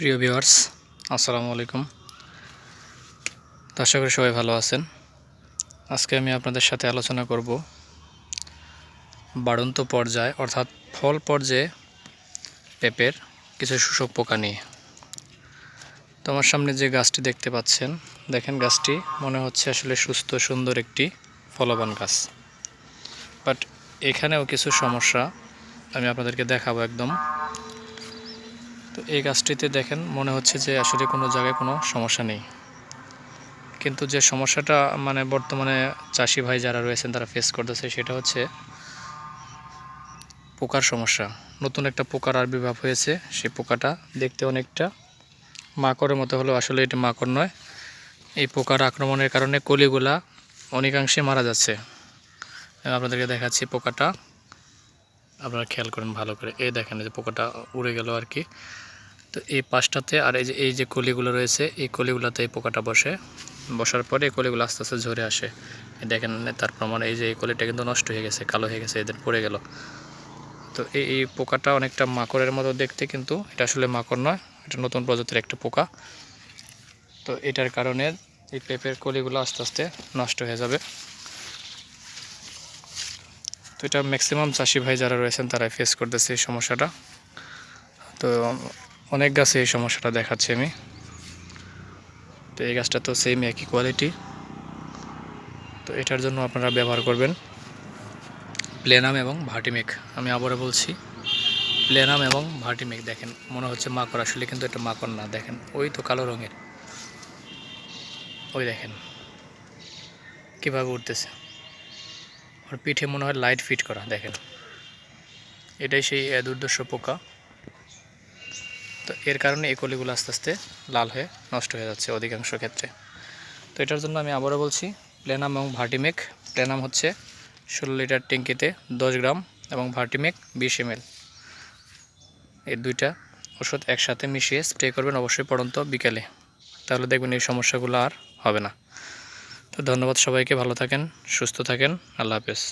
প্রিয় ভিউয়ার্স, আসসালামু আলাইকুম। আশা করি সবাই ভালো আছেন। আজকে আমি আপনাদের সাথে আলোচনা করব বাড়ন্ত পর্যায়, অর্থাৎ ফল পর্যায়ে পেঁপের কিছু শোষক পোকা নিয়ে। তো আমার সামনে যে গাছটি দেখতে পাচ্ছেন, দেখেন গাছটি, মনে হচ্ছে আসলে সুস্থ, সুন্দর একটি ফলবান গাছ। বাট এখানেও কিছু সমস্যা আমি আপনাদেরকে দেখাবো একদম। তো এই গাছটিতে দেখেন, মনে হচ্ছে যে আসলে কোনো জায়গায় কোনো সমস্যা নেই। কিন্তু যে সমস্যাটা মানে বর্তমানে চাষি ভাই যারা রয়েছেন, তারা ফেস করতেছে, সেটা হচ্ছে পোকার সমস্যা। নতুন একটা পোকার আবির্ভাব হয়েছে, সেই পোকাটা দেখতে অনেকটা মাকড়ের মতো হলেও আসলে এটি মাকড় নয়। এই পোকার আক্রমণের কারণে কলিগুলা অনেকাংশে মারা যাচ্ছে। আপনাদেরকে দেখাচ্ছি পোকাটা। আপনারা খেয়াল করেন ভালো করে। এই দেখেন যে পোকাটা উড়ে গেল আর কি। তো এই পাশটাতে আর এই যে এই যে কলিগুলো রয়েছে, এই কলিগুলোতে এই পোকাটা বসে। বসার পরে এই কলিগুলো আস্তে আস্তে ঝরে আসে। দেখেন তার প্রমাণ, এই যে এই কলিটা কিন্তু নষ্ট হয়ে গেছে, কালো হয়ে গেছে, এদের পড়ে গেল। তো এই এই পোকাটা অনেকটা মাকড়ের মতো দেখতে কিন্তু, এটা আসলে মাকড় নয়, এটা নতুন প্রজাতির একটা পোকা। তো এটার কারণে এই পেঁপের কলিগুলো আস্তে আস্তে নষ্ট হয়ে যাবে। তো এটা ম্যাক্সিমাম চাষি ভাই যারা রয়েছেন, তারাই ফেস করতেছে এই সমস্যাটা। তো অনেক গাছে এই সমস্যাটা দেখাচ্ছি আমি। তো এই গাছটা তো সেম একই কোয়ালিটি তো এটার জন্য আপনারা ব্যবহার করবেন প্লেনাম এবং ভার্টিমেক আমি আবারও বলছি প্লেনাম এবং ভার্টিমেক দেখেন, মনে হচ্ছে মাকড়, আসলে কিন্তু এটা মাকড় না, দেখেন, ওই তো কালো রঙের। ওই দেখেন, কীভাবে উঠতেছে। ওর পিঠে মনে হয় লাইট ফিট করা, দেখেন। এটাই সেই দুর্দর্শ পোকা। তো এর কারণে এই কলিগুলো আস্তে আস্তে লাল হয়ে নষ্ট হয়ে যাচ্ছে অধিকাংশ ক্ষেত্রে। তো এটার জন্য আমি আবারও বলছি, প্লেনাম এবং ভার্টিমেক। প্লেনাম হচ্ছে ষোলো লিটার ট্যাঙ্কিতে দশ গ্রাম এবং ভার্টিমেক বিশ এম এই দুইটা ওষুধ একসাথে মিশিয়ে স্প্রে করবেন অবশ্যই পড়ন্ত বিকেলে। তাহলে দেখবেন এই সমস্যাগুলো আর হবে না। তো ধন্যবাদ সবাইকে, ভালো থাকেন, সুস্থ থাকেন, আল্লাহ হাফেজ।